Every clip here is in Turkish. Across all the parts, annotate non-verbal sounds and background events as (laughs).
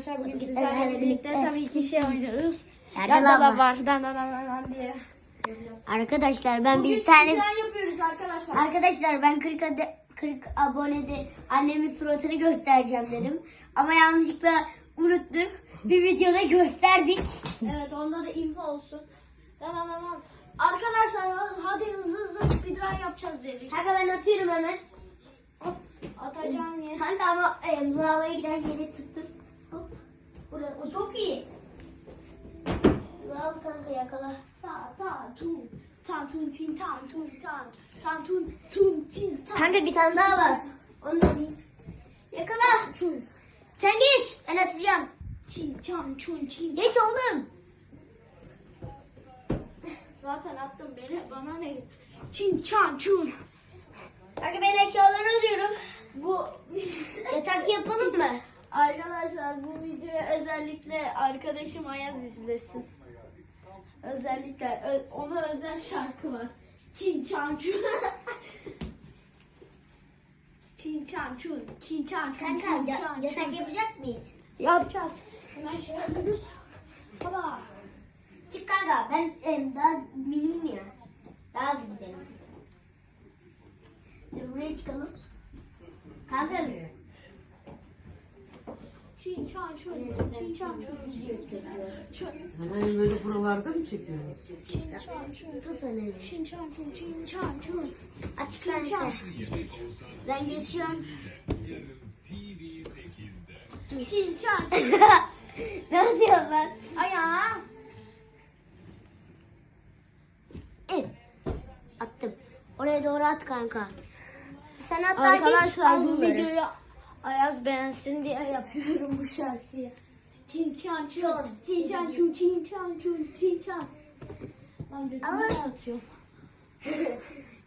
arkadaşlar bugün sizlerle birlikte tabii ki şey oynuyoruz. Lan lav var? var? Dan dan dan dan dan diye. Arkadaşlar ben Bugün bir tane yapıyoruz arkadaşlar. Arkadaşlar ben 40 ade- 40 abonede annemin suratını göstereceğim dedim. Ama yanlışlıkla unuttuk. Bir videoda gösterdik. Evet onda da info olsun. Dan dan dan. Arkadaşlar hadi hızlı hızlı speedrun yapacağız dedik. Kanka ben atıyorum hemen. Atacağım ya. Kanka ama e, lavaya giden yeri tuttum. Hop. Burada. O çok iyi. Lav kanka yakala. Ta ta tun. Ta tun tin tan tun tan. Tan tun tun tin tan. Kanka bir tane daha var. Onu da bir. Yakala. Çun. Sen geç. Ben atacağım. Çin çan çun çin. Geç oğlum. Zaten attım beni bana ne? Çin çan çun. Kanka ben eşyaları alıyorum. Bu Yatak yapalım mı? Arkadaşlar bu videoyu özellikle arkadaşım Ayaz izlesin. Özellikle ö- ona özel şarkı var. Çin çan çun. (laughs) Çin çan çun. Çin çan çun. Kanka Çin ya- çan yatak çun. yapacak mıyız? Yapacağız. Hemen şey yapıyoruz. Baba. Çık kanka ben em, daha miniyim ya. Daha gidelim. Dur buraya çıkalım. Kanka Çin çan çun. Çin çan. Çun. Hani böyle buralarda mı çekiyorsun? Çin çan çun. tut önünü. Çin çan çun. Çin çan çun. Açık kanka. Ben geçiyorum. Çin çan ne yapıyorsun lan? Ayağım. Evet. Attım. Oraya doğru at kanka. Sen geç, Arkadaşlar bu videoyu Ayaz beğensin diye yapıyorum bu şarkıyı. Çin çan çun, çin çan çun, çin çan çun, çin çan. Ben götümü Ama- atıyorum.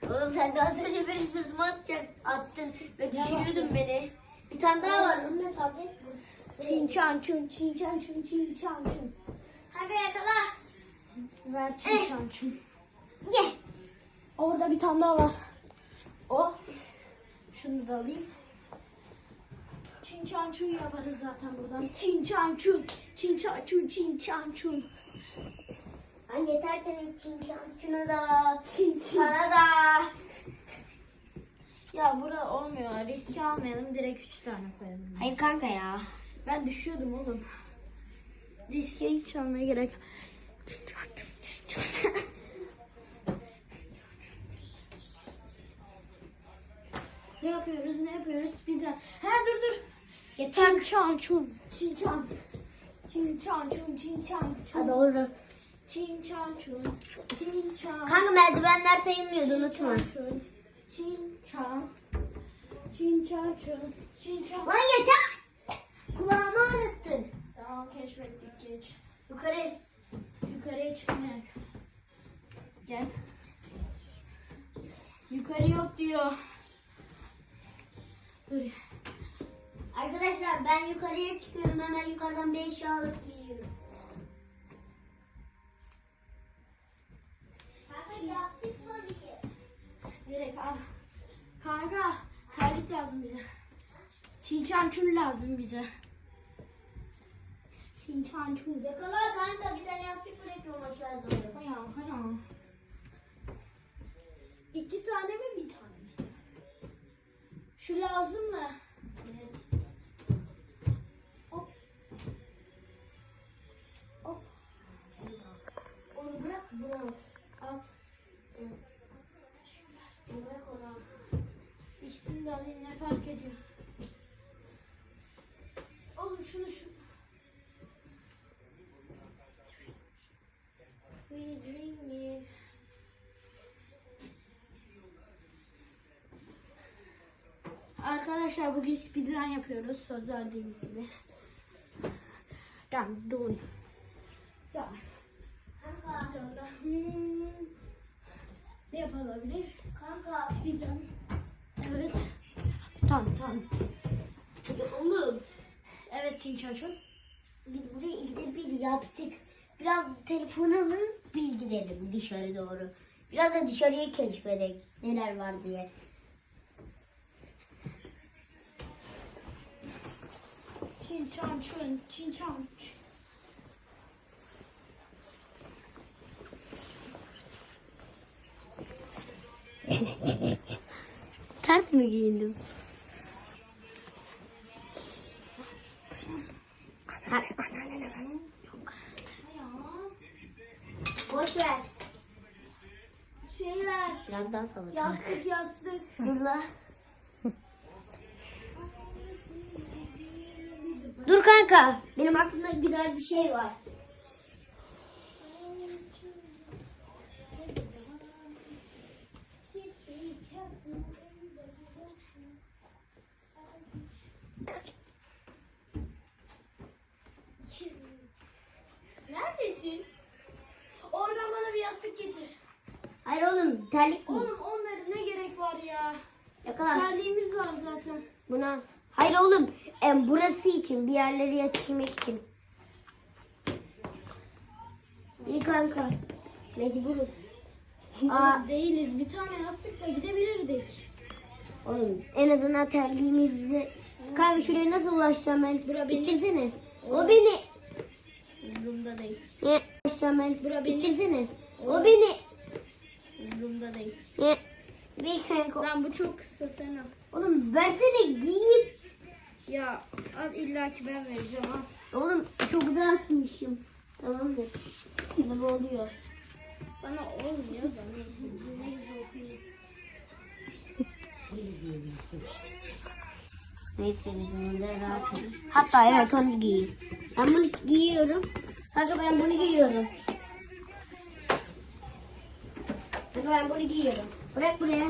Oğlum sen daha önce beni sırtıma atacak, attın ve düşürüyordun beni. Bir tane daha var. Onu da mı? Çin çan çun, çin çan çun, çin çan çun. Kanka yakala. Ver çin çan çun. Ye. Orada bir tane daha var. O. Şunu da alayım. Çin çan çun yaparız zaten buradan. Çin çan çun, çin çan çun, çin çan çun. Ay yeter senin için şuna da. Çin çin. Sana da. Ya bura olmuyor. Riski almayalım. Direkt 3 tane koyalım. Hayır kanka ya. Ben düşüyordum oğlum. Riske hiç almaya gerek yok. Ne yapıyoruz? Ne yapıyoruz? Speedrun. Ha dur dur. Yeter. Çin çan çun. Çin çan. Çin çan çun. Çin çan Ha çun. doğru. Çin çan çun. Çin çan. Kanka merdivenler sayılmıyordu unutma. Çin çan. Çin çan. Çun. Çin çan. Lan yeter. Kulağımı ağrıttın. Tamam keşfettik geç. Yukarı. Yukarıya çıkmayak. Gel. Yukarı yok diyor. Dur. Arkadaşlar ben yukarıya çıkıyorum. Hemen yukarıdan bir eşya alıp geliyorum. Kanka yaptık? Direkt al. Kanka terlik lazım bize. Çinçan çun lazım bize. Çinçan çun. Yakala kanka bir tane yastık bırakıyorum aşağı doğru. Hayal hayal. İki tane mi bir tane mi? Şu lazım mı? At. Onu bırak onu. İkisini de alayım ne fark ediyor? Oğlum şunu şu. We dream. Arkadaşlar bugün speedrun yapıyoruz söz verdiğimiz gibi. Done, done. Done. Kanka. Sonra hmm, ne yapılabilir? Kanka. Speedrun. Evet. Tamam tamam. Ya oğlum. Evet Çinçaçun. Biz buraya ilde bir yaptık. Biraz telefon alın biz gidelim dışarı doğru. Biraz da dışarıyı keşfedelim. Neler var diye. Çin çan çun. Çin (laughs) Ters mi giyindim? Boş ver. Şeyler. Biraz daha salın. Yastık yastık. Hızla. (laughs) Dur kanka. Benim aklımda güzel bir şey var. Neredesin? Oradan bana bir yastık getir. Hayır oğlum terlik mi? Oğlum onlara ne gerek var ya? Yakala. Terliğimiz var zaten. Buna. Hayır oğlum. em, burası için bir yerlere yetişmek için. İyi kanka. Mecburuz. Aa, Aa, değiliz. Bir tane yastıkla gidebilirdik. oğlum en azından terliğimizle. Kanka şuraya nasıl ulaşacağım ben? Bura benim. Bitirsene. O beni. Umurumda değil. Ulaşacağım ben? Bura. Bitirsene. O beni. Umurumda değil. Ne? Bir kanka. Lan bu çok kısa sen al. Oğlum versene giyip. Ya al illaki ben vereceğim al. Oğlum çok dağıtmışım. Tamamdır. Ne bu oluyor? Bana olmuyor da neyse. Neyse de rahat edin. Hatta evet onu giyeyim. Ben bunu giyiyorum. Kanka ben bunu giyiyorum. Kanka ben bunu giyiyorum. Bırak buraya.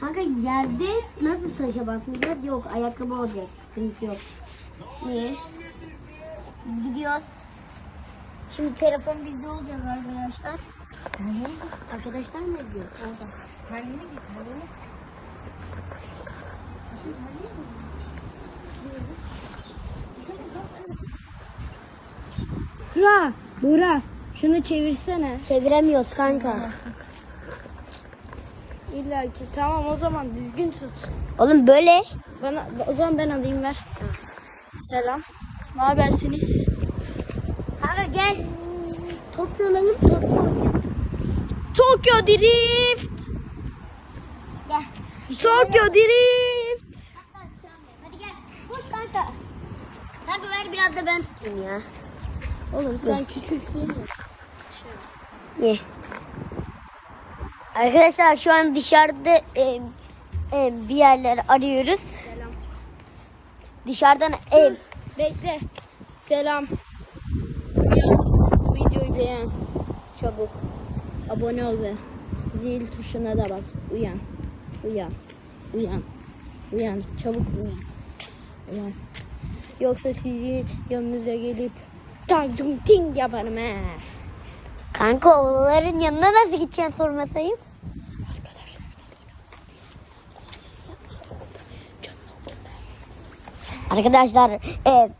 Kanka yerde nasıl taşa basmayacağız? Yok ayakkabı olacak. Sıkıntı yok. Niye? Gidiyoruz. Şimdi telefon bizde olacak arkadaşlar. Arkadaşlar ne diyor? Orada. Kendine git. Kendine Bura, Bura. Şunu çevirsene. Çeviremiyoruz kanka. İlla ki. Tamam o zaman düzgün tut. Oğlum böyle. Bana o zaman ben alayım ver. Selam. Ne habersiniz? Kanka gel. Top olacak. Tokyo Drift. Gel. Tokyo Drift. Hadi gel. Koş kanka. Kanka ver biraz da ben tutayım ya. Oğlum sen küçüksün ya. Ye. Arkadaşlar şu an dışarıda e, e, bir yerler arıyoruz. Selam. Dışarıdan ev. Bekle. Selam. Uyan. Bu videoyu beğen. Çabuk. Abone ol ve zil tuşuna da bas. Uyan. Uyan. Uyan. Uyan. Çabuk uyan. Uyan. Yoksa sizi yanınıza gelip tang tung ting yaparım he. Kanka oğulların yanına nasıl gideceksin sormasayım? Arkadaşlar. E,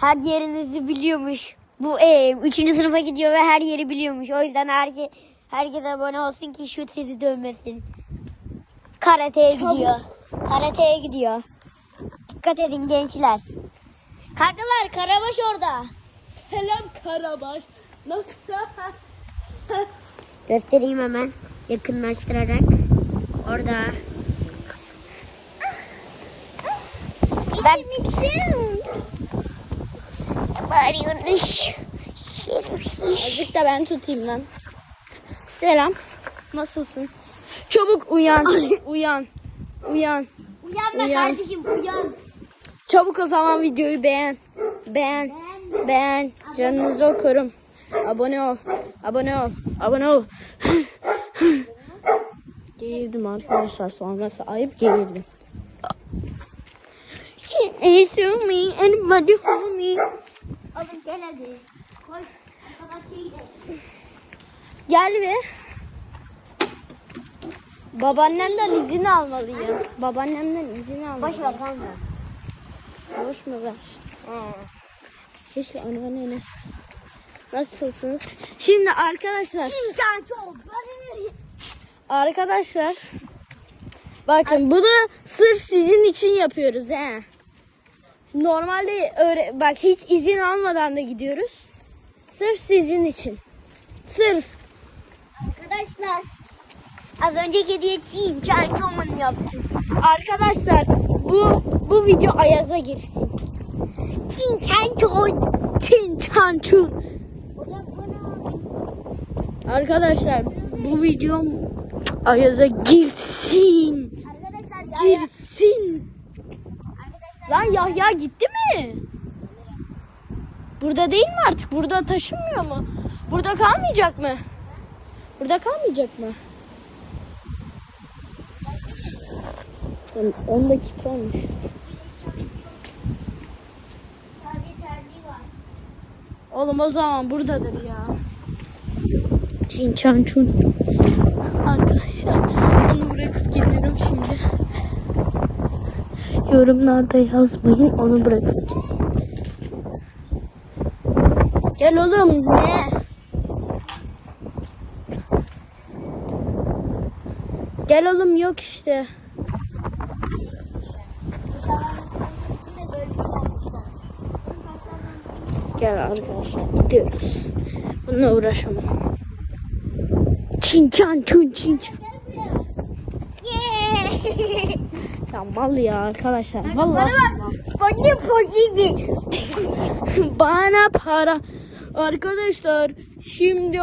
her yerinizi biliyormuş. Bu e, üçüncü sınıfa gidiyor ve her yeri biliyormuş. O yüzden herke, herkes abone olsun ki şu sizi dövmesin. Karate'ye gidiyor. Karate'ye gidiyor. Dikkat edin gençler. Kankalar Karabaş orada. Selam Karabaş. Nasıl? Göstereyim hemen yakınlaştırarak. Orada. Ben Bağırıyormuş. Şerefsiz. Azıcık da ben tutayım lan. Selam. Nasılsın? Çabuk uyan. uyan. Uyan. Uyanma Uyan. kardeşim uyan. Çabuk o zaman videoyu beğen. Beğen. Beğen. Canınızı okurum. Abone ol. Abone ol. Abone ol. geğirdim arkadaşlar. Sonrası ayıp geğirdim. Listen me, anybody hold me. Oğlum gel hadi. Koş. Gel be. Babaannemden izin almalıyım. Babaannemden izin almalıyım. Boş ver kanka. Boş mu ver? Keşke anneanneye sor. Nasılsınız? Şimdi arkadaşlar, arkadaşlar Bakın bunu sırf sizin için yapıyoruz he. Normalde öyle bak hiç izin almadan da gidiyoruz. Sırf sizin için. Sırf. Arkadaşlar az önceki hediye Çin Çanço'mun yaptı. Arkadaşlar bu bu video Ayaz'a girsin. Çin Çançon. Çin Çan Çun. Arkadaşlar bu videom Ayaz'a girsin. Arkadaşlar Girsin. Lan Yahya gitti mi? Burada değil mi artık? Burada taşınmıyor mu? Burada kalmayacak mı? Burada kalmayacak mı? 10 dakika olmuş. Oğlum o zaman buradadır ya. Çin çan çun. Arkadaşlar onu bırakıp gidiyorum şimdi. Yorumlarda yazmayın onu bırakıp. Gel oğlum ne? Gel oğlum yok işte. Gel arkadaşlar gidiyoruz. Bununla uğraşamam. Çin çan çun çin çan. Ya mal ya arkadaşlar. Vallahi. Bana bir. (laughs) Bana para. Arkadaşlar şimdi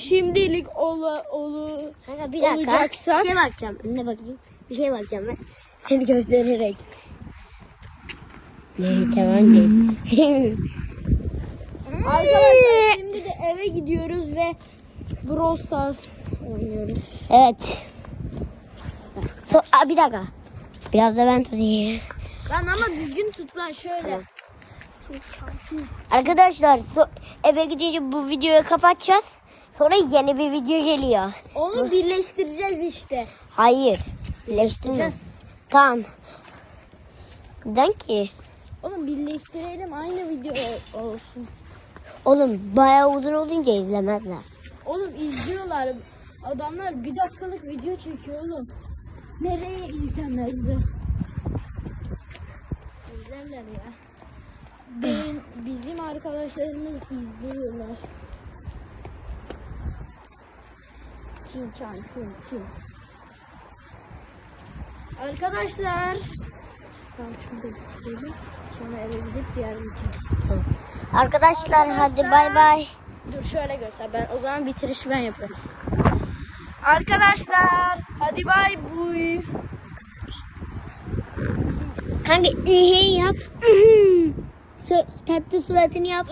şimdilik ola, olu Kanka bir dakika. Olacaksa- Bir şey bakacağım. Önüne bakayım. Bir şey bakacağım ben. Seni göstererek. Ne tamam değil. (laughs) Arkadaşlar şimdi de eve gidiyoruz ve Brawl Stars oynuyoruz. Evet. So, Aa, bir dakika. Biraz da ben tutayım. Lan ama düzgün tut lan şöyle. Arkadaşlar so, eve gidince bu videoyu kapatacağız. Sonra yeni bir video geliyor. Onu birleştireceğiz işte. Hayır. Birleştireceğiz. Tamam. Neden ki? Oğlum birleştirelim aynı video olsun. Oğlum bayağı uzun olunca izlemezler. Oğlum izliyorlar. Adamlar bir dakikalık video çekiyor oğlum. Nereye izlemezdi? İzlerler ya. Benim, bizim arkadaşlarımız izliyorlar. Çin çan çin çin. Arkadaşlar. Tamam şunu da bitirelim. Sonra eve gidip diğer video. Arkadaşlar hadi bay bay. Dur şöyle göster. Ben o zaman bitirişi ben yapıyorum. Arkadaşlar hadi bay bay. Kanka iyi yap. Tatlı suratını yap.